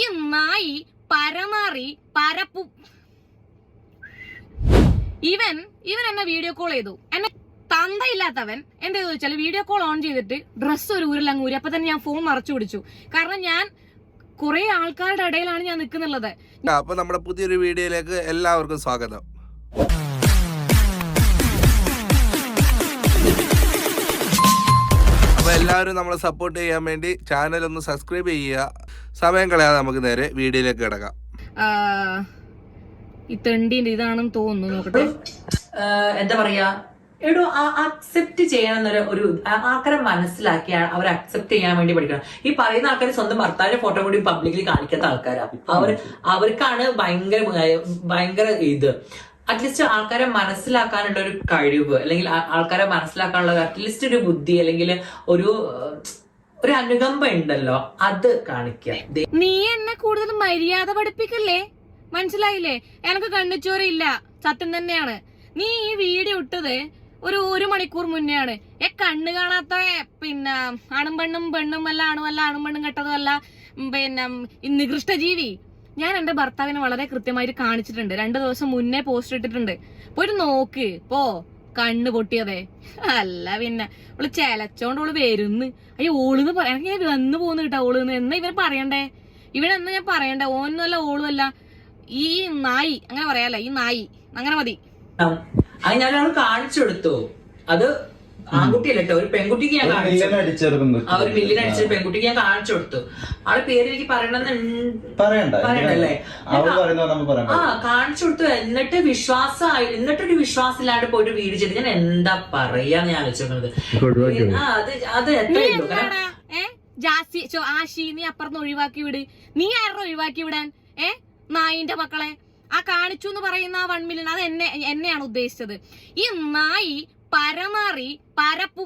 ഈ നായി പരമാറി പരപ്പു ഇവൻ ഇവൻ എന്നെ വീഡിയോ കോൾ ചെയ്തു. എന്നെ തന്തയില്ലാത്തവൻ എന്താ ചോദിച്ചാൽ വീഡിയോ കോൾ ഓൺ ചെയ്തിട്ട് ഡ്രസ്സ് ഒരു ഊരിലങ്ങ് ഊരി. അപ്പൊ തന്നെ ഞാൻ ഫോൺ മറച്ചു പിടിച്ചു. കാരണം ഞാൻ കുറെ ആൾക്കാരുടെ ഇടയിലാണ് ഞാൻ നിൽക്കുന്നുള്ളത് അപ്പൊ നമ്മുടെ പുതിയൊരു വീഡിയോയിലേക്ക് എല്ലാവർക്കും സ്വാഗതം. അപ്പൊ എല്ലാവരും നമ്മളെ സപ്പോർട്ട് ചെയ്യാൻ വേണ്ടി ചാനൽ ഒന്ന് സബ്സ്ക്രൈബ് ചെയ്യുക. സമയം കളയാതെ നമുക്ക് നേരെ വീഡിയോയിലേക്ക് കിടക്കാം. ഈ തെണ്ടിന്റെ ഇതാണെന്ന് തോന്നുന്നു നോക്കട്ടെ. എന്താ പറയാ? എടോ അക്സെപ്റ്റ് ചെയ്യണം എന്നൊരു ഒരു ആൾക്കാരെ മനസ്സിലാക്കി അവർ അക്സെപ്റ്റ് ചെയ്യാൻ വേണ്ടി പഠിക്കണം. ഈ പറയുന്ന ആൾക്കാർ സ്വന്തം ഭർത്താവിന്റെ ഫോട്ടോ കൂടി പബ്ലിക്കിൽ കാണിക്കാത്ത ആൾക്കാരാണ് അവർ അവർക്കാണ് ഭയങ്കര ഭയങ്കര ഇത്. അറ്റ്ലീസ്റ്റ് ആൾക്കാരെ മനസ്സിലാക്കാനുള്ള ഒരു കഴിവ് അല്ലെങ്കിൽ ആൾക്കാരെ മനസ്സിലാക്കാനുള്ള അറ്റ്ലീസ്റ്റ് ഒരു ബുദ്ധി അല്ലെങ്കിൽ ഒരു ഒരു അനുകമ്പ ഉണ്ടല്ലോ അത് കാണിക്ക. നീ എന്നെ കൂടുതൽ മര്യാദ പഠിപ്പിക്കല്ലേ? മനസ്സിലായില്ലേ? എനക്ക് കണ്ണിച്ചോരയില്ല സത്യം തന്നെയാണ്. നീ ഈ വീഡിയോ ഇട്ടത് ഒരു ഒരു മണിക്കൂർ മുന്നെയാണ്. ഏ കണ്ണ് കാണാത്ത പിന്നെ ആണും പെണ്ണും പെണ്ണും അല്ല ആണും അല്ല ആണും പെണ്ണും കെട്ടതല്ല പിന്നെ നികൃഷ്ട ജീവി ഞാൻ എന്റെ ഭർത്താവിനെ വളരെ കൃത്യമായിട്ട് കാണിച്ചിട്ടുണ്ട്. രണ്ടു ദിവസം മുന്നേ പോസ്റ്റ് ഇട്ടിട്ടുണ്ട്. പോയിട്ട് നോക്ക് പോ. കണ്ണ് പൊട്ടിയതേ. അല്ല പിന്നെ അവൾ ചെലച്ചോണ്ട് അവൾ വരുന്ന്. അയ്യോ ഓളെന്ന് പറയാൻ ഞാൻ വന്നു പോന്ന് കേട്ടോ ഓളെന്ന് എന്നാ. ഇവർ പറയണ്ടേ? ഇവനെന്ന് ഞാൻ പറയണ്ടേ? ഓനല്ല ഓളും അല്ല. ഈ നായി അങ്ങനെ പറയാല്ല? ഈ നായി. അങ്ങനെ മതി. അത് ഞാൻ കാണിച്ചു കൊടുത്തു. അത് ആൺകുട്ടിയല്ല കേട്ടോ ഒരു പെൺകുട്ടിക്ക് ഞാൻ കാണിച്ചു. ആ ഒരു മില്ലിന് അടിച്ച പെൺകുട്ടിക്ക് ഞാൻ കാണിച്ചു കൊടുത്തു. ആളെ പേര് എനിക്ക് പറയണമെന്ന് പറയണ്ടല്ലേ? ആ കാണിച്ചു കൊടുത്തു. എന്നിട്ട് വിശ്വാസമായി എന്നിട്ടൊരു വിശ്വാസമില്ലാണ്ട് പോയിട്ട് വീട് ചെയ്ത്. ഞാൻ എന്താ പറയാന്ന് ഞാൻ ആലോചിക്കുന്നത് ആ അത് അത് നീ എത്രയേ ഉള്ളൂ കാരണം എന്താടാ ഏ? ജാസി ചോ ആശി നീ അപ്പുറത്ത് ഒഴിവാക്കി വിട്. നീ ആരുടെ ഒഴിവാക്കി വിടാൻ? ഏ? നായിന്റെ മക്കളെ. ആ കാണിച്ചു എന്ന് പറയുന്ന ആ വൺ മില്യൺ അത് എന്നെ എന്നെയാണ് ഉദ്ദേശിച്ചത്. ഈ നായി പരമാറി പരപ്പു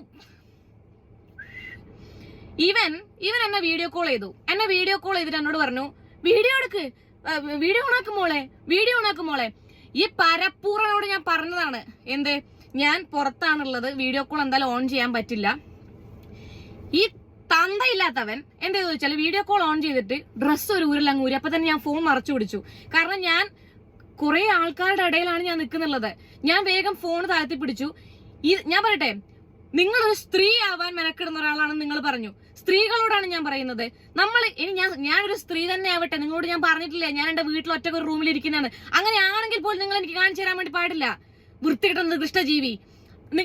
ഇവൻ ഇവൻ എന്നെ വീഡിയോ കോൾ ചെയ്തു. എന്നെ വീഡിയോ കോൾ ചെയ്തിട്ട് എന്നോട് പറഞ്ഞു വീഡിയോ എടുക്ക്. വീഡിയോ ഓണാക്ക് മോളെ. വീഡിയോ ഓണാക്ക് മോളെ. ഈ പരപ്പൂറനോട് ഞാൻ പറഞ്ഞതാണ്. എന്ത്? ഞാൻ പുറത്താണുള്ളത്. വീഡിയോ കോൾ എന്തായാലും ഓൺ ചെയ്യാൻ പറ്റില്ല. ഈ തന്തയില്ലാത്തവൻ എന്താ ചോദിച്ചാൽ വീഡിയോ കോൾ ഓൺ ചെയ്തിട്ട് ഡ്രസ്സ് ഒരു ഊരിലങ്ങ് ഊരി. അപ്പൊ തന്നെ ഞാൻ ഫോൺ മറച്ചു പിടിച്ചു. കാരണം ഞാൻ കുറെ ആൾക്കാരുടെ ഇടയിലാണ് ഞാൻ നിൽക്കുന്നുള്ളത്. ഞാൻ വേഗം ഫോൺ താഴ്ത്തി പിടിച്ചു. ഈ ഞാൻ പറയട്ടെ നിങ്ങൾ ഒരു സ്ത്രീ ആവാൻ മെനക്കിടുന്ന ഒരാളാണെന്ന് നിങ്ങൾ പറഞ്ഞു. സ്ത്രീകളോടാണ് ഞാൻ പറയുന്നത്. നമ്മൾ ഇനി ഞാൻ ഞാനൊരു സ്ത്രീ തന്നെ ആവട്ടെ നിങ്ങളോട് ഞാൻ പറഞ്ഞിട്ടില്ല ഞാൻ എന്റെ വീട്ടിൽ ഒറ്റ ഒരു റൂമിൽ ഇരിക്കുന്നതാണ്. അങ്ങനെയാണെങ്കിൽ പോലും നിങ്ങൾ എനിക്ക് കാണിച്ചു തരാൻ വേണ്ടി പാടില്ല. വൃത്തികെട്ട നിർദ്ദിഷ്ട ജീവി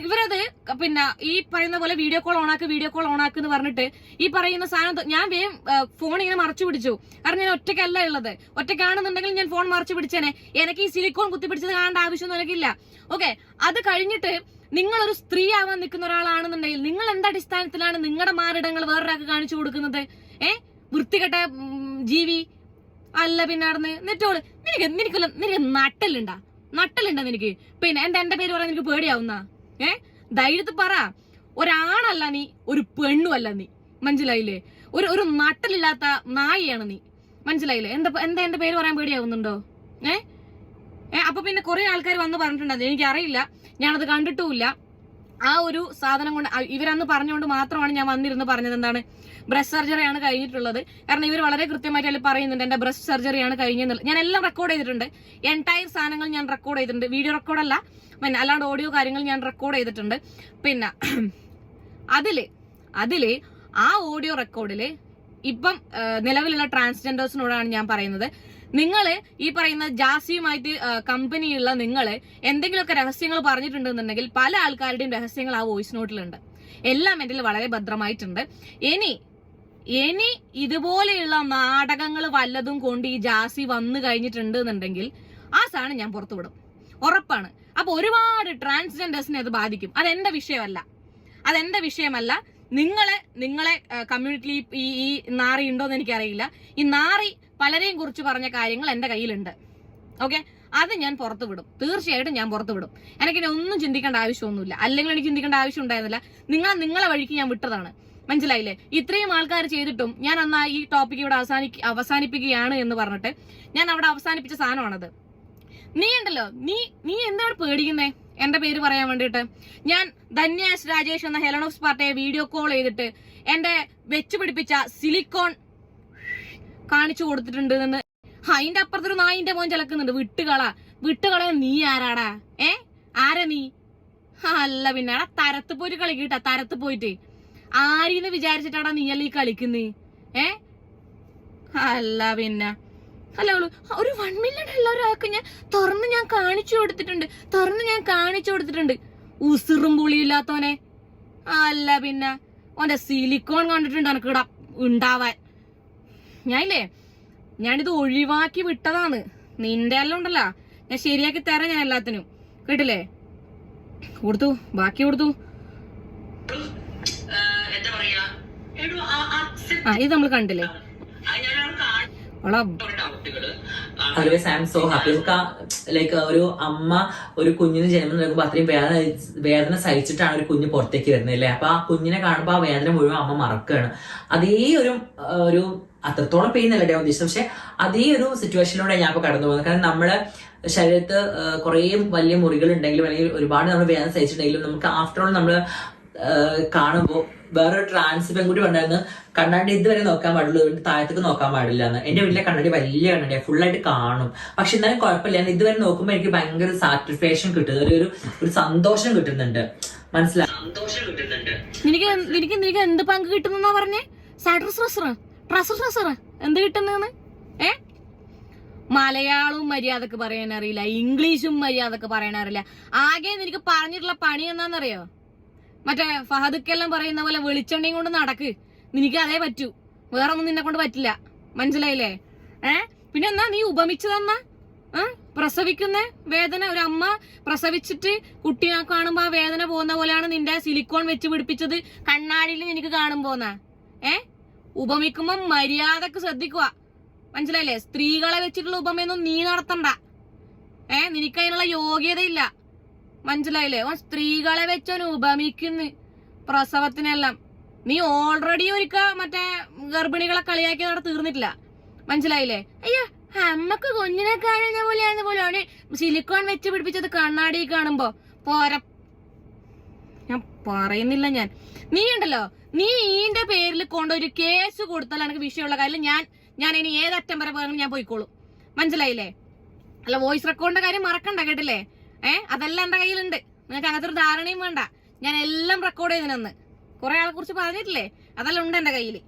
ഇവരത് പിന്നെ ഈ പറയുന്ന പോലെ വീഡിയോ കോൾ ഓണാക്ക് വീഡിയോ കോൾ ഓണാക്ക് എന്ന് പറഞ്ഞിട്ട് ഈ പറയുന്ന സാധനം ഞാൻ വേഗം ഫോൺ ഇങ്ങനെ മറച്ചു പിടിച്ചു. കാരണം ഞാൻ ഒറ്റയ്ക്കല്ല ഉള്ളത്. ഒറ്റയ്ക്കാണെന്നുണ്ടെങ്കിൽ ഞാൻ ഫോൺ മറച്ചു പിടിച്ചേനെ. എനിക്ക് ഈ സിലിക്കോൺ കുത്തിപ്പിടിച്ചത് കാണേണ്ട ആവശ്യമൊന്നും എനിക്കില്ല. ഓക്കെ അത് കഴിഞ്ഞിട്ട് നിങ്ങൾ ഒരു സ്ത്രീ ആവാൻ നിൽക്കുന്ന ഒരാളാണെന്നുണ്ടെങ്കിൽ നിങ്ങൾ എന്ത് അടിസ്ഥാനത്തിലാണ് നിങ്ങളുടെ മാറിടങ്ങൾ വേറൊരാൾക്ക് കാണിച്ചു കൊടുക്കുന്നത്? ഏ? വൃത്തികെട്ട ജീവി അല്ല പിന്നെ നടന്ന് എന്നിട്ടോൾ നിനക്ക് നിനക്കല്ല നിനക്ക് നട്ടലുണ്ടാ നട്ടലുണ്ടാ നിനക്ക്? പിന്നെ എന്താ എന്റെ പേര് പറയാൻ നിനക്ക് പേടിയാവുന്ന? ഏ? ധൈര്യത്തിൽ പറ. ഒരാണല്ല നീ ഒരു പെണ്ണുമല്ല നീ. മനസ്സിലായില്ലേ? ഒരു ഒരു നട്ടലില്ലാത്ത നായിയാണ് നീ. മനസ്സിലായില്ലേ? എന്താ എന്താ എന്റെ പേര് പറയാൻ പേടിയാവുന്നുണ്ടോ? ഏ? അപ്പൊ പിന്നെ കുറെ ആൾക്കാർ വന്ന് പറഞ്ഞിട്ടുണ്ടായിരുന്നു. എനിക്കറിയില്ല. ഞാനത് കണ്ടിട്ടുമില്ല. ആ ഒരു സാധനം കൊണ്ട് ഇവരന്ന് പറഞ്ഞുകൊണ്ട് മാത്രമാണ് ഞാൻ വന്നിരുന്ന് പറഞ്ഞത് എന്താണ് ബ്രസ്റ്റ് സർജറിയാണ് കഴിഞ്ഞിട്ടുള്ളത്. കാരണം ഇവർ വളരെ കൃത്യമായിട്ട് അതിൽ പറയുന്നുണ്ട് എന്റെ ബ്രസ്റ്റ് സർജറിയാണ് കഴിഞ്ഞെന്നുള്ളത്. ഞാൻ എല്ലാം റെക്കോർഡ് ചെയ്തിട്ടുണ്ട്. എന്റയർ സാധനങ്ങൾ ഞാൻ റെക്കോർഡ് ചെയ്തിട്ടുണ്ട്. വീഡിയോ റെക്കോർഡല്ല പിന്നെ അല്ലാണ്ട് ഓഡിയോ കാര്യങ്ങൾ ഞാൻ റെക്കോർഡ് ചെയ്തിട്ടുണ്ട്. പിന്നെ അതിൽ അതിൽ ആ ഓഡിയോ റെക്കോർഡിൽ ഇപ്പം നിലവിലുള്ള ട്രാൻസ്ജെൻഡേഴ്സിനോടാണ് ഞാൻ പറയുന്നത്. നിങ്ങൾ ഈ പറയുന്ന ജാസിയുമായിട്ട് കമ്പനിയുള്ള നിങ്ങൾ എന്തെങ്കിലുമൊക്കെ രഹസ്യങ്ങൾ പറഞ്ഞിട്ടുണ്ടെന്നുണ്ടെങ്കിൽ പല ആൾക്കാരുടെയും രഹസ്യങ്ങൾ ആ വോയിസ് നോട്ടിലുണ്ട് എല്ലാം എന്റെ വളരെ ഭദ്രമായിട്ടുണ്ട്. ഇനി ഇനി ഇതുപോലെയുള്ള നാടകങ്ങൾ വല്ലതും കൊണ്ട് ഈ ജാസി വന്നു കഴിഞ്ഞിട്ടുണ്ട് എന്നുണ്ടെങ്കിൽ ആ സാധനം ഞാൻ പുറത്തുവിടും ഉറപ്പാണ്. അപ്പൊ ഒരുപാട് ട്രാൻസ്ജെൻഡേഴ്സിനെ അത് ബാധിക്കും. അതെന്റെ വിഷയമല്ല. അതെന്റെ വിഷയമല്ല. നിങ്ങളെ നിങ്ങളെ കമ്മ്യൂണിറ്റിയിൽ ഈ ഈ നാറി ഉണ്ടോന്ന് എനിക്കറിയില്ല. ഈ നാറി പലരെയും കുറിച്ച് പറഞ്ഞ കാര്യങ്ങൾ എന്റെ കയ്യിലുണ്ട്. ഓക്കെ അത് ഞാൻ പുറത്തു വിടും. തീർച്ചയായിട്ടും ഞാൻ പുറത്തു വിടും. എനിക്കിനി ഒന്നും ചിന്തിക്കേണ്ട ആവശ്യമൊന്നുമില്ല. അല്ലെങ്കിൽ എനിക്ക് ചിന്തിക്കേണ്ട ആവശ്യം ഉണ്ടായിരുന്നില്ല. നിങ്ങൾ നിങ്ങളെ വഴിക്ക് ഞാൻ വിട്ടതാണ്. മനസ്സിലായില്ലേ? ഇത്രയും ആൾക്കാർ ചെയ്തിട്ടും ഞാൻ അന്ന് ഈ ടോപ്പിക് ഇവിടെ അവസാനി അവസാനിപ്പിക്കുകയാണ് എന്ന് പറഞ്ഞിട്ട് ഞാൻ അവിടെ അവസാനിപ്പിച്ച സാധനമാണത്. നീ ഉണ്ടല്ലോ. നീ നീ എന്താണ് പേടിക്കുന്നേ? എന്റെ പേര് പറയാൻ വേണ്ടിയിട്ട്. ഞാൻ ധന്യാസ് രാജേഷ് എന്ന ഹെലനോക്സ് പാർട്ടിയെ വീഡിയോ കോൾ ചെയ്തിട്ട് എന്റെ വെച്ചുപിടിപ്പിച്ച സിലിക്കോൺ കാണിച്ചു കൊടുത്തിട്ടുണ്ട് എന്ന് അതിന്റെ അപ്പുറത്തൊരു നായിന്റെ മോൻ ചിലക്കുന്നുണ്ട്. വിട്ടുകള. വിട്ടുകള നീ ആരാടാ? ഏ? ആരാ നീ? അല്ല പിന്നെ. എടാ തരത്ത് പോയിട്ട് കളിക്കട്ടാ. തരത്ത് പോയിട്ട്. ആരീന്ന് വിചാരിച്ചിട്ടാടാ നീ അല്ല ഈ കളിക്കുന്നേ? ഏ? അല്ല പിന്നെ. അല്ല ഒരു വൺ മില്യൺ ഉള്ള ഒരാൾക്ക് ഞാൻ തുറന്ന് ഞാൻ കാണിച്ചു കൊടുത്തിട്ടുണ്ട്. തുറന്ന് ഞാൻ കാണിച്ചു കൊടുത്തിട്ടുണ്ട്. ഉസിറും പുളിയില്ലാത്തവനെ. അല്ല പിന്നെ. ഓന്റെ സിലിക്കോൺ കണ്ടിട്ടുണ്ട്. എനക്കിടാ ഉണ്ടാവാൻ. ഞാനില്ലേ ഞാനിത് ഒഴിവാക്കി വിട്ടതാണ്. നിന്റെ എല്ലാം ഉണ്ടല്ലോ. ഞാൻ ശരിയാക്കി തരാം ഞാൻ എല്ലാത്തിനും. കേട്ടില്ലേ? കൊടുത്തു. ബാക്കി കൊടുത്തു. ആ ഇത് നമ്മൾ കണ്ടില്ലേ? ലൈക്ക് ഒരു അമ്മ ഒരു കുഞ്ഞിന് ജന്മം നൽകുമ്പോൾ അത്രയും വേദന വേദന സഹിച്ചിട്ടാണ് ഒരു കുഞ്ഞ് പുറത്തേക്ക് വരുന്നത് അല്ലേ? അപ്പൊ ആ കുഞ്ഞിനെ കാണുമ്പോൾ ആ വേദന മുഴുവൻ അമ്മ മറക്കുകയാണ്. അതേ ഒരു ഒരു അത്രത്തോളം പെയിൻ അല്ല ഡേ ഉദ്ദേശിച്ചത് പക്ഷെ അതേ ഒരു സിറ്റുവേഷനിലൂടെ ഞാൻ ഇപ്പൊ കടന്നു പോകുന്നത്. കാരണം നമ്മുടെ ശരീരത്ത് കുറേ വലിയ മുറികൾ ഉണ്ടെങ്കിലും അല്ലെങ്കിൽ ഒരുപാട് നമ്മൾ വേദന സഹിച്ചിട്ടുണ്ടെങ്കിലും നമുക്ക് ആഫ്റ്റർ ഓൾ നമ്മൾ കാണുമ്പോൾ വേറൊരു ട്രാൻസ് പെൺകുട്ടി ഉണ്ടായിരുന്നു കണ്ണാടി ഇതുവരെ നോക്കാൻ പാടുള്ളൂ. ഇതിന്റെ താഴത്തേക്ക് നോക്കാൻ പാടില്ല എന്ന്. എന്റെ വീട്ടിലെ കണ്ണാടി വലിയ കണ്ണാടിയാണ് ഫുള്ളായിട്ട് കാണും. പക്ഷെ എന്നാലും കുഴപ്പമില്ല. ഞാൻ ഇതുവരെ നോക്കുമ്പോൾ എനിക്ക് ഭയങ്കര സാറ്റിസ്ഫാക്ഷൻ കിട്ടുന്നത് ഒരു ഒരു- സന്തോഷം കിട്ടുന്നുണ്ട്. മനസ്സിലായി സന്തോഷം കിട്ടുന്നുണ്ട്. നിനക്ക് എന്ത്- നിനക്ക് നിനക്ക് എന്ത് പങ്ക് കിട്ടുന്ന പറഞ്ഞേ? സാട്രസ് ട്രസർ എന്ത് കിട്ടുന്നതെന്ന്? ഏ? മലയാളവും മര്യാദയ്ക്ക് പറയാൻ അറിയില്ല ഇംഗ്ലീഷും മര്യാദയ്ക്ക് പറയാൻ അറിയില്ല ആകെ എനിക്ക് പറഞ്ഞിട്ടുള്ള പണി എന്താണെന്നറിയോ? മറ്റേ ഫഹദുക്കെല്ലാം പറയുന്ന പോലെ വെളിച്ചെണ്ണയും കൊണ്ട് നടക്ക്. നിനക്ക് അതേ പറ്റൂ. വേറെ ഒന്നും നിന്നെ കൊണ്ട് പറ്റില്ല. മനസ്സിലായില്ലേ? ഏ? പിന്നെ എന്നാ നീ ഉപമിച്ചു തന്ന പ്രസവിക്കുന്ന വേദന ഒരു അമ്മ പ്രസവിച്ചിട്ട് കുട്ടിയെ കാണുമ്പോ ആ വേദന പോകുന്ന പോലെയാണ് നിന്റെ സിലിക്കോൺ വെച്ച് പിടിപ്പിച്ചത്. കണ്ണാടിയിൽ നിനക്ക് കാണുമ്പോന്ന. ഏ? ഉപമിക്കുമ്പോ മര്യാദയ്ക്ക് ശ്രദ്ധിക്കുക. മനസ്സിലായില്ലേ? സ്ത്രീകളെ വെച്ചിട്ടുള്ള ഉപമയൊന്നും നീ നടത്തണ്ട. ഏ നിനക്ക് അതിനുള്ള യോഗ്യതയില്ല. മനസ്സിലായില്ലേ? ഓൻ സ്ത്രീകളെ വെച്ചോൻ ഉപമിക്കുന്നു പ്രസവത്തിനെല്ലാം. നീ ഓൾറെഡി ഒരിക്ക മറ്റേ ഗർഭിണികളെ കളിയാക്കി നട തീർന്നിട്ടില്ല. മനസ്സിലായില്ലേ? അയ്യോ അമ്മയ്ക്ക് കുഞ്ഞിനെ കാണുന്ന പോലെയാണ് അവന് സിലിക്കോൺ വെച്ച് പിടിപ്പിച്ചത് കണ്ണാടി കാണുമ്പോ. പോര ഞാൻ പറയുന്നില്ല ഞാൻ. നീ ഉണ്ടല്ലോ നീ ഈന്റെ പേരിൽ കൊണ്ടൊരു കേസ് കൊടുത്താൽ എനിക്ക് വിഷയമുള്ള കാര്യം ഞാൻ ഞാൻ ഇനി ഏതറ്റം വരെ പോയാലും ഞാൻ പോയിക്കോളും. മനസ്സിലായില്ലേ? അല്ല വോയിസ് റെക്കോർഡിന്റെ കാര്യം മറക്കണ്ട കേട്ടില്ലേ? ഏ അതെല്ലാം എന്റെ കയ്യിലുണ്ട്. നിനക്ക് അങ്ങനത്തെ ഒരു ധാരണയും വേണ്ട. ഞാൻ എല്ലാം റെക്കോർഡ് ചെയ്തിനെന്ന്. കുറെ ആളെ കുറിച്ച് പറഞ്ഞിട്ടില്ലേ? അതെല്ലാം ഉണ്ട് എന്റെ കയ്യിൽ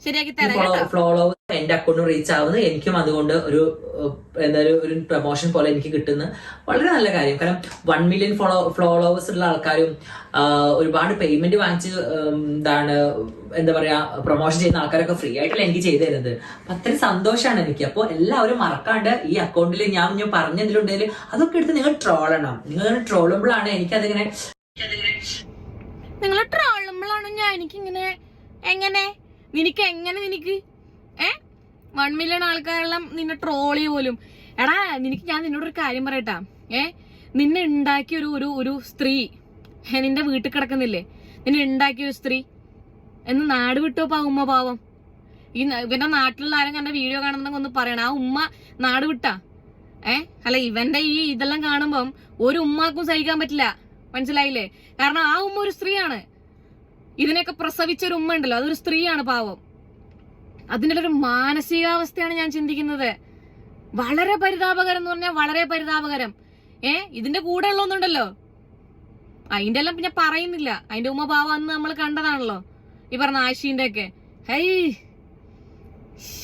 ശരിയാക്കി തരാം കേട്ടോ. ഫോളോവർ എന്റെ അക്കൗണ്ട് റീച്ച് ആവുന്നു എനിക്കും അതുകൊണ്ട് ഒരു എന്തായാലും എന്താ ഒരു- ഒരു പ്രൊമോഷൻ പോലെ എനിക്ക് കിട്ടുന്ന വളരെ നല്ല കാര്യം. കാരണം വൺ മില്യൺ ഫോളോ ഫോളോവേഴ്സ് ഉള്ള ആൾക്കാരും ഒരുപാട് പേയ്മെന്റ് വാങ്ങിച്ച് എന്താണ് എന്താ പറയാ പ്രൊമോഷൻ ചെയ്യുന്ന ആൾക്കാരൊക്കെ ഫ്രീ ആയിട്ടല്ല എനിക്ക് ചെയ്തു തരുന്നത്. അപ്പൊ അത്രയും സന്തോഷമാണ് എനിക്ക്. അപ്പോൾ എല്ലാവരും മറക്കാണ്ട് ഈ അക്കൗണ്ടിൽ ഞാൻ ഞാൻ പറഞ്ഞതിലുണ്ടെങ്കിൽ അതൊക്കെ എടുത്ത് നിങ്ങൾ ട്രോളണം നിങ്ങൾ ട്രോളുമ്പോഴാണ് എനിക്കതിങ്ങനെ നിങ്ങൾ ട്രോളുമ്പോഴാണ് ഞാൻ എനിക്കിങ്ങനെ എങ്ങനെ നിനക്ക് എങ്ങനെ നിനക്ക്? ഏ? വൺ മില്യൺ ആൾക്കാരെല്ലാം നിന്നെ ട്രോളി പോലും. എടാ നിനക്ക് ഞാൻ നിന്നോടൊരു കാര്യം പറയട്ടാ. ഏ? നിന്നെ ഉണ്ടാക്കിയ ഒരു ഒരു ഒരു സ്ത്രീ നിന്റെ വീട്ടിൽ കിടക്കുന്നില്ലേ? നിന്നെ ഉണ്ടാക്കിയ ഒരു സ്ത്രീ എന്ന് നാട് വിട്ടോ പാ ഉമ്മ പാവം. ഈ ഇവന്റെ നാട്ടിലുള്ള ആരും കണ്ട വീഡിയോ കാണുന്നെങ്കിൽ ഒന്ന് പറയണം. ആ ഉമ്മ നാട് വിട്ടാ. ഏ? അല്ല ഇവന്റെ ഈ ഇതെല്ലാം കാണുമ്പം ഒരു ഉമ്മാക്കും സഹിക്കാൻ പറ്റില്ല. മനസ്സിലായില്ലേ? കാരണം ആ ഉമ്മ ഒരു സ്ത്രീയാണ്. ഇതിനെയൊക്കെ പ്രസവിച്ച ഒരു ഉമ്മ ഉണ്ടല്ലോ അതൊരു സ്ത്രീയാണ് പാവം. അതിന്റെ ഒരു മാനസികാവസ്ഥയാണ് ഞാൻ ചിന്തിക്കുന്നത്. വളരെ പരിതാപകരം എന്ന് പറഞ്ഞാൽ വളരെ പരിതാപകരം. ഏ ഇതിന്റെ കൂടെ ഉള്ളൊന്നുണ്ടല്ലോ. അതിന്റെ എല്ലാം പിന്നെ പറയുന്നില്ല. അതിന്റെ ഉമ്മ പാവം അന്ന് നമ്മൾ കണ്ടതാണല്ലോ. ഈ പറഞ്ഞ ആശീന്റെ ഒക്കെ ഹൈ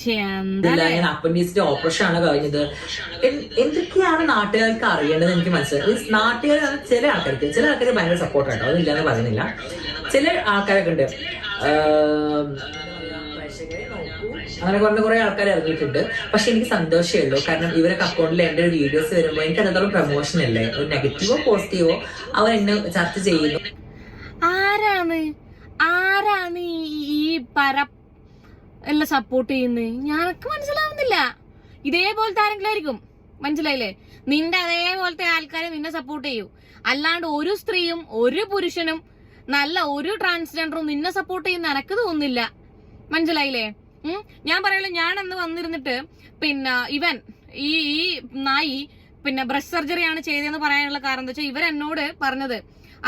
ഞാൻ ഓപ്പറേഷൻ ആണ് കഴിഞ്ഞത്. എന്തൊക്കെയാണ് നാട്ടുകാർക്ക് അറിയേണ്ടത് എനിക്ക് മനസ്സിലായി. നാട്ടുകാർ ചില ആൾക്കാർക്ക് ചില ആൾക്കാർ ഭയങ്കര സപ്പോർട്ട് ആട്ടോ അതില്ലാന്ന് പറയുന്നില്ല. ചില ആൾക്കാരൊക്കെ ഉണ്ട്. അങ്ങനെ കുറെ കുറെ ആൾക്കാർ ഇറങ്ങിയിട്ടുണ്ട്. പക്ഷെ എനിക്ക് സന്തോഷമേ ഉള്ളൂ. കാരണം ഇവരൊക്കെ അക്കൗണ്ടിൽ എന്റെ ഒരു വീഡിയോസ് വരുമ്പോൾ എനിക്ക് അത്രത്തോളം പ്രൊമോഷൻ അല്ലേ? ഒരു നെഗറ്റീവോ പോസിറ്റീവോ അവർ എന്നെ ചർച്ച ചെയ്യുന്നു. ആരാണ്? ആരാണ് ഈ- ഈ പര എല്ലാം സപ്പോർട്ട് ചെയ്യുന്നത് ഞാനൊക്കെ മനസ്സിലാവുന്നില്ല. ഇതേപോലത്തെ ആരെങ്കിലും ആയിരിക്കും. മനസ്സിലായില്ലേ? നിന്റെ അതേപോലത്തെ ആൾക്കാരെ നിന്നെ സപ്പോർട്ട് ചെയ്യൂ. അല്ലാണ്ട് ഒരു സ്ത്രീയും ഒരു പുരുഷനും നല്ല ഒരു ട്രാൻസ്ജെൻഡറും നിന്നെ സപ്പോർട്ട് ചെയ്യുന്ന എനക്ക് തോന്നുന്നില്ല. മനസ്സിലായില്ലേ? ഞാൻ പറയുള്ളൂ ഞാൻ അന്ന് വന്നിരുന്നിട്ട് പിന്നെ ഇവൻ ഈ ഈ നായി പിന്നെ ബ്രസ്റ്റ് സർജറിയാണ് ചെയ്തതെന്ന് പറയാനുള്ള കാരണം എന്താ വെച്ചാൽ ഇവരെന്നോട് പറഞ്ഞത്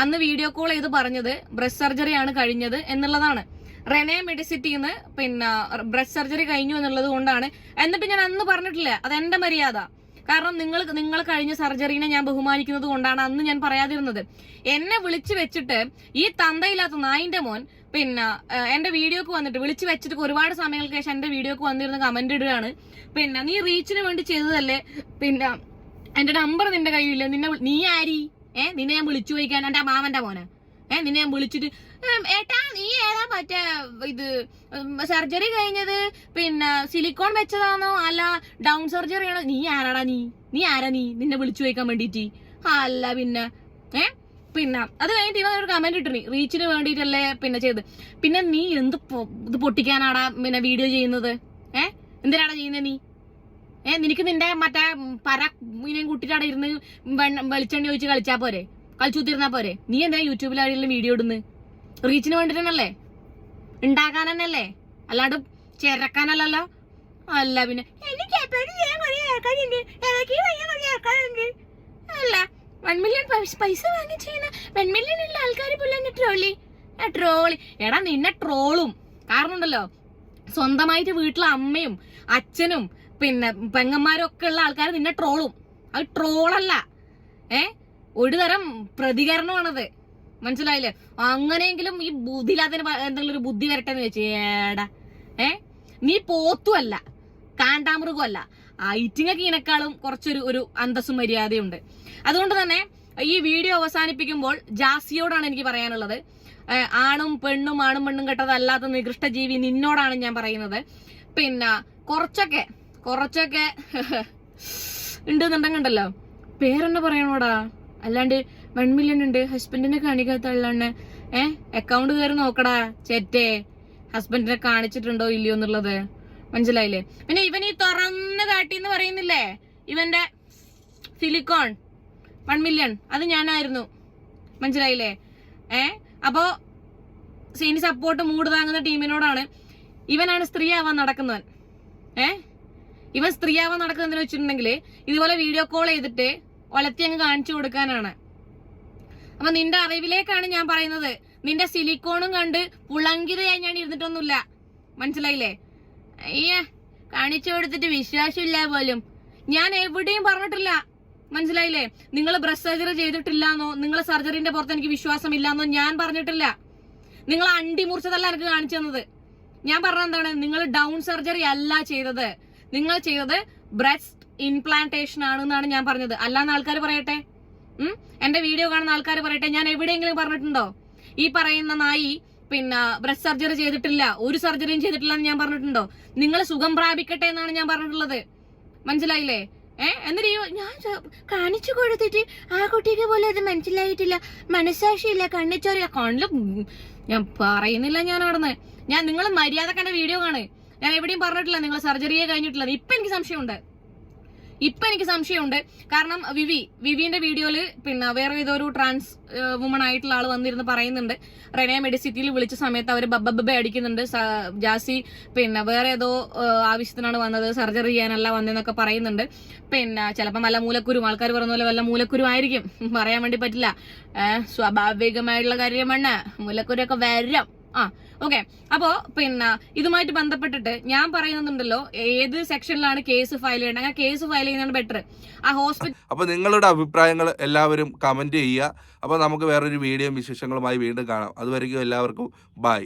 അന്ന് വീഡിയോ കോൾ ചെയ്ത് പറഞ്ഞത് ബ്രസ്റ്റ് സർജറിയാണ് കഴിഞ്ഞത് എന്നുള്ളതാണ്. റെനെ മെഡിസിറ്റിന്ന് പിന്നെ ബ്രസ്റ്റ് സർജറി കഴിഞ്ഞു എന്നുള്ളത് കൊണ്ടാണ്. എന്നിട്ട് ഞാൻ അന്ന് പറഞ്ഞിട്ടില്ല അത് എന്റെ മര്യാദ. കാരണം നിങ്ങൾ നിങ്ങൾ കഴിഞ്ഞ സർജറിനെ ഞാൻ ബഹുമാനിക്കുന്നത് കൊണ്ടാണ് അന്ന് ഞാൻ പറയാതിരുന്നത്. എന്നെ വിളിച്ചു വെച്ചിട്ട് ഈ തന്തയില്ലാത്ത നായിന്റെ മോൻ പിന്നെ എന്റെ വീഡിയോക്ക് വന്നിട്ട് വിളിച്ചു വെച്ചിട്ട് ഒരുപാട് സമയങ്ങൾക്ക് ശേഷം എന്റെ വീഡിയോക്ക് വന്നിരുന്ന കമന്റ് ഇടുകയാണ്. പിന്നെ നീ റീച്ചിന് വേണ്ടി ചെയ്തതല്ലേ? പിന്നെ എന്റെ നമ്പർ നിന്റെ കയ്യിലില്ല? നിന്നെ നീ ആരി? ഏഹ് നിന്നെ ഞാൻ വിളിച്ചു ചോദിക്കാൻ എന്റെ മാമന്റെ മോനെ. ഏഹ് നിന്നെ ഞാൻ വിളിച്ചിട്ട് ഏട്ടാ നീ ഏതാ മറ്റേ ഇത് സർജറി കഴിഞ്ഞത്? പിന്നെ സിലിക്കോൺ വെച്ചതാണോ? അല്ല ഡൗൺ സർജറി ആണോ? നീ ആരാടാ നീ? നീ ആരാ നീ? നിന്നെ വിളിച്ചു ചോദിക്കാൻ വേണ്ടിട്ട്. അല്ല പിന്നെ ഏ? പിന്നെ അത് കഴിഞ്ഞിട്ട് ഇവൻ ഒരു കമന്റ് ഇട്ടിരുന്നു. റീച്ചിന് വേണ്ടിട്ടല്ലേ പിന്നെ ചെയ്ത് പിന്നെ നീ എന്ത് ഇത് പൊട്ടിക്കാനാടാ പിന്നെ വീഡിയോ ചെയ്യുന്നത്? ഏ? എന്തിനാടാ ചെയ്യുന്നത് നീ? ഏ നിനക്ക് നിന്റെ മറ്റേ പര മീനെയും കുട്ടിയിട്ടാടെ ഇരുന്ന് വെളിച്ചെണ്ണ ഒഴിച്ച് കളിച്ചാ പോരെ? കളിച്ചുത്തിരുന്നാ പോരെ? നീ എന്താ യൂട്യൂബിൽ ആരെങ്കിലും വീഡിയോ ഇടുന്നത് റീച്ചിന് വേണ്ടിട്ടല്ലേ ഉണ്ടാക്കാൻ തന്നെയല്ലേ അല്ലാണ്ട് ചേരക്കാനല്ലല്ലോ? അല്ല പിന്നെ. എനിക്ക് അല്ല വൺ മില്യൺ പൈസ വാങ്ങി ചെയ്യുന്ന വൺ മില്യൺ ഉള്ള ആൾക്കാർ പുല്ലെ ട്രോളി ട്രോളി എടാ നിന്നെ ട്രോളും കാരണം ഉണ്ടല്ലോ സ്വന്തമായിട്ട് വീട്ടിലെ അമ്മയും അച്ഛനും പിന്നെ പെങ്ങന്മാരും ഒക്കെ ഉള്ള ആൾക്കാർ നിന്നെ ട്രോളും അത് ട്രോളല്ല ഏ? ഒരു തരം പ്രതികരണമാണത്. മനസ്സിലായില്ലേ? അങ്ങനെയെങ്കിലും ഈ ബുദ്ധിയില്ലാത്തതിന് എന്തെങ്കിലും ഒരു ബുദ്ധി വരട്ടെ എന്ന് വെച്ച് ഏടാ ഏ നീ പോത്തുമല്ല കാണ്ടാമൃഗമല്ല ഐറ്റിങ്ങൊക്കെ ഇതിനേക്കാളും കുറച്ചൊരു ഒരു അന്തസ്സും മര്യാദയുണ്ട്. അതുകൊണ്ട് തന്നെ ഈ വീഡിയോ അവസാനിപ്പിക്കുമ്പോൾ ജാസിയോടാണ് എനിക്ക് പറയാനുള്ളത്. ആണും പെണ്ണും ആണും പെണ്ണും കെട്ടതല്ലാത്ത നികൃഷ്ട ജീവി നിന്നോടാണ് ഞാൻ പറയുന്നത്. പിന്നെ കുറച്ചൊക്കെ കുറച്ചൊക്കെ ഉണ്ടെന്നുണ്ടെങ്കിണ്ടല്ലോ പേരെന്നെ പറയണോടാ? അല്ലാണ്ട് വൺ മില്യൺ ഉണ്ട്. ഹസ്ബൻഡിനെ കാണിക്കാത്തള്ളാണ് ഏ? അക്കൗണ്ട് കയറി നോക്കടാ ചേറ്റേ ഹസ്ബൻഡിനെ കാണിച്ചിട്ടുണ്ടോ ഇല്ലയോ എന്നുള്ളത്? മനസ്സിലായില്ലേ? പിന്നെ ഇവൻ ഈ തുറന്ന് കാട്ടിന്ന് പറയുന്നില്ലേ? ഇവന്റെ സിലിക്കോൺ വൺ മില്യൺ അത് ഞാനായിരുന്നു. മനസ്സിലായില്ലേ? ഏ? അപ്പോ സീനി സപ്പോർട്ട് മൂട് താങ്ങുന്ന ടീമിനോടാണ് ഇവനാണ് സ്ത്രീ ആവാൻ നടക്കുന്നവൻ. ഏ? ഇവൻ സ്ത്രീ ആവാൻ നടക്കുന്നതെന്ന് വെച്ചിട്ടുണ്ടെങ്കിൽ ഇതുപോലെ വീഡിയോ കോൾ ചെയ്തിട്ട് ഒലത്തി അങ്ങ് കാണിച്ചു കൊടുക്കാനാണ്. അപ്പൊ നിന്റെ അറിവിലേക്കാണ് ഞാൻ പറയുന്നത്. നിന്റെ സിലിക്കോണും കണ്ട് പുളങ്കിതയായി ഞാൻ ഇരുന്നിട്ടൊന്നുമില്ല. മനസ്സിലായില്ലേ? അയ്യ കാണിച്ചു കൊടുത്തിട്ട് വിശ്വാസമില്ല പോലും. ഞാൻ എവിടെയും പറഞ്ഞിട്ടില്ല. മനസ്സിലായില്ലേ? നിങ്ങൾ ബ്രസ്റ്റ് സർജറി ചെയ്തിട്ടില്ലാന്നോ നിങ്ങൾ സർജറിന്റെ പുറത്ത് എനിക്ക് വിശ്വാസം ഇല്ലാന്നോ ഞാൻ പറഞ്ഞിട്ടില്ല. നിങ്ങൾ അണ്ടി മുറിച്ചതല്ല എനിക്ക് കാണിച്ചു തന്നത്. ഞാൻ പറഞ്ഞ എന്താണ്? നിങ്ങൾ ഡൗൺ സർജറി അല്ല ചെയ്തത്. നിങ്ങൾ ചെയ്തത് ബ്രസ്റ്റ് ഇംപ്ലാന്റേഷൻ ആണെന്നാണ് ഞാൻ പറഞ്ഞത്. അല്ലാന്ന് ആൾക്കാർ പറയട്ടെ? എന്റെ വീഡിയോ കാണുന്ന ആൾക്കാർ പറയട്ടെ ഞാൻ എവിടെയെങ്കിലും പറഞ്ഞിട്ടുണ്ടോ? ഈ പറയുന്ന നായി പിന്നെ ബ്രസ്റ്റ് സർജറി ചെയ്തിട്ടില്ല ഒരു സർജറിയും ചെയ്തിട്ടില്ല എന്ന് ഞാൻ പറഞ്ഞിട്ടുണ്ടോ? നിങ്ങൾ സുഖം പ്രാപിക്കട്ടെ എന്നാണ് ഞാൻ പറഞ്ഞിട്ടുള്ളത്. മനസ്സിലായില്ലേ? ഏ? എന്നിട്ട് ഞാൻ കാണിച്ചു കൊടുത്തിട്ട് ആ കുട്ടിക്ക് പോലെ അത് മനസ്സിലായിട്ടില്ല. മനസ്സാക്ഷിയില്ല കണ്ണിച്ചോറിയ കണ്ണിൽ ഞാൻ പറയുന്നില്ല ഞാൻ അവിടുന്ന്. ഞാൻ നിങ്ങൾ മര്യാദ കണ്ട വീഡിയോ കാണേ. ഞാൻ എവിടെയും പറഞ്ഞിട്ടില്ല നിങ്ങൾ സർജറിയെ കഴിഞ്ഞിട്ടില്ല. ഇപ്പൊ എനിക്ക് സംശയമുണ്ട്. ഇപ്പൊ എനിക്ക് സംശയമുണ്ട്. കാരണം വിവി വിവിന്റെ വീഡിയോയിൽ പിന്നെ വേറെ ഒരു ട്രാൻസ് വുമൺ ആയിട്ടുള്ള ആൾ വന്നിരുന്ന് പറയുന്നുണ്ട്. റെനെ മെഡിസിറ്റിയിൽ വിളിച്ച സമയത്ത് അവർ ബബ്ബ അടിക്കുന്നുണ്ട്. ജാസി പിന്നെ വേറെ ഏതോ ആവശ്യത്തിനാണ് വന്നത്. സർജറി ചെയ്യാനല്ല വന്നതെന്നൊക്കെ പറയുന്നുണ്ട്. പിന്നെ ചിലപ്പോൾ വല്ല മൂലക്കുരും ആൾക്കാർ പറഞ്ഞ പോലെ വല്ല മൂലക്കുരു ആയിരിക്കും. പറയാൻ വേണ്ടി പറ്റില്ല. സ്വാഭാവികമായിട്ടുള്ള കാര്യമാണ് മൂലക്കുരൊക്കെ വരും. ആ ഓക്കെ അപ്പോ പിന്നെ ഇതുമായിട്ട് ബന്ധപ്പെട്ടിട്ട് ഞാൻ പറയുന്നുണ്ടല്ലോ ഏത് സെക്ഷനിലാണ് കേസ് ഫയൽ ചെയ്യേണ്ടത് അങ്ങനെ കേസ് ഫയൽ ചെയ്യുന്നതാണ് ബെറ്റർ ആ ഹോസ്പിറ്റൽ അപ്പൊ നിങ്ങളുടെ അഭിപ്രായങ്ങൾ എല്ലാവരും കമന്റ് ചെയ്യുക. അപ്പൊ നമുക്ക് വേറൊരു വീഡിയോ വിശേഷങ്ങളുമായി വീണ്ടും കാണാം. അതുവരെയ്ക്കും എല്ലാവർക്കും ബൈ